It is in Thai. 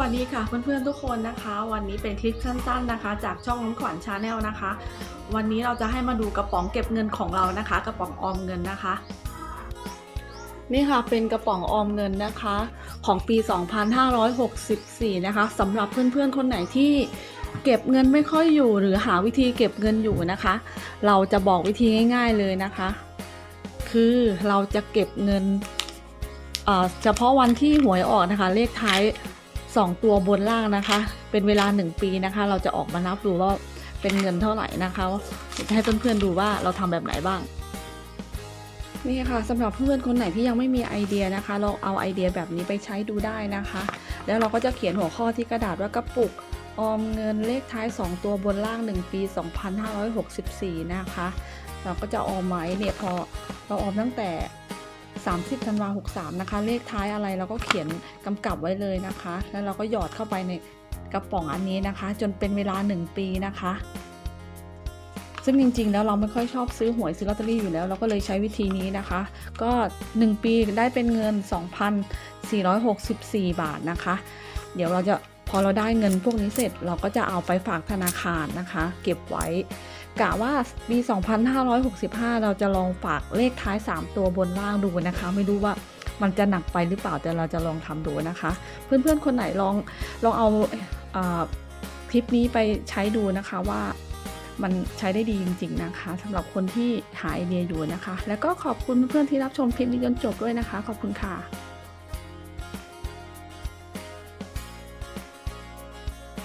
วัสดีค่ะเพื่อนๆทุกคนนะคะ วันนี้เป็นคลิปสั้นๆนะคะ จากช่องน้องขวัญชาแนลนะคะ วันนี้เราจะให้มาดูกระป๋องเก็บเงินของเรานะคะ กระป๋องออมเงินนะคะ นี่ค่ะเป็นกระป๋องออมเงินนะคะ ของปี 2564 นะคะสำหรับเพื่อนๆคนไหนที่เก็บเงินไม่ค่อยอยู่ หรือหาวิธีเก็บเงินอยู่นะคะ เราจะบอกวิธีง่าย ๆเลยนะคะ คือเราจะเก็บเงินเฉพาะวันที่หวยออกนะคะเลขท้าย 2 ตัวบนล่างนะคะ เป็นเวลา 1 ปีนะคะ เราจะออกมานับดูว่าเป็นเงินเท่าไหร่นะคะจะให้เพื่อนๆดูว่าเราทำแบบไหนบ้าง นี่ค่ะสำหรับเพื่อนคนไหนที่ยังไม่มีไอเดียนะคะ เราเอาไอเดียแบบนี้ไปใช้ดูได้นะคะ แล้วเราก็จะเขียนหัวข้อที่กระดาษว่ากระปุกออมเงินเลขท้าย 2 ตัวบนล่าง 1 ปี 2564 นะคะ เราก็จะออมไว้เนี่ยพอเราออมตั้งแต่ 30ธันวา63 นะคะ เลขท้ายอะไรเราก็เขียนกำกับไว้เลยนะคะ แล้วเราก็หยอดเข้าไปในกระป๋องอันนี้นะคะ จนเป็นเวลา 1 ปีนะคะ ซึ่งจริงๆ แล้วเราไม่ค่อยชอบซื้อหวยซื้อลอตเตอรี่อยู่แล้ว เราก็เลยใช้วิธีนี้นะคะ ก็ 1 ปีได้เป็นเงิน 2,464 บาทนะคะ เดี๋ยวเราจะ อเราได้เงินพวกนี้เสร็จเราก็จะเอาไปฝากธนาคารนะคะ เก็บไว้กะว่าปี 2565 เราจะลองฝากเลขท้าย 3 ตัวบนล่างดูนะคะ ไม่รู้ว่ามันจะหนักไปหรือเปล่าแต่เราจะลองทำดูนะคะ เพื่อนๆ คนไหนลองลองเอาออคลิปนี้ไปใช้ดูนะคะว่ามันใช้ได้ดีจริง ๆนะคะสำหรับคนที่หาไอเดียอยู่นะคะ แล้วก็ขอบคุณเพื่อนๆที่รับชมคลิปนี้จนจบด้วยนะคะ ขอบคุณค่ะ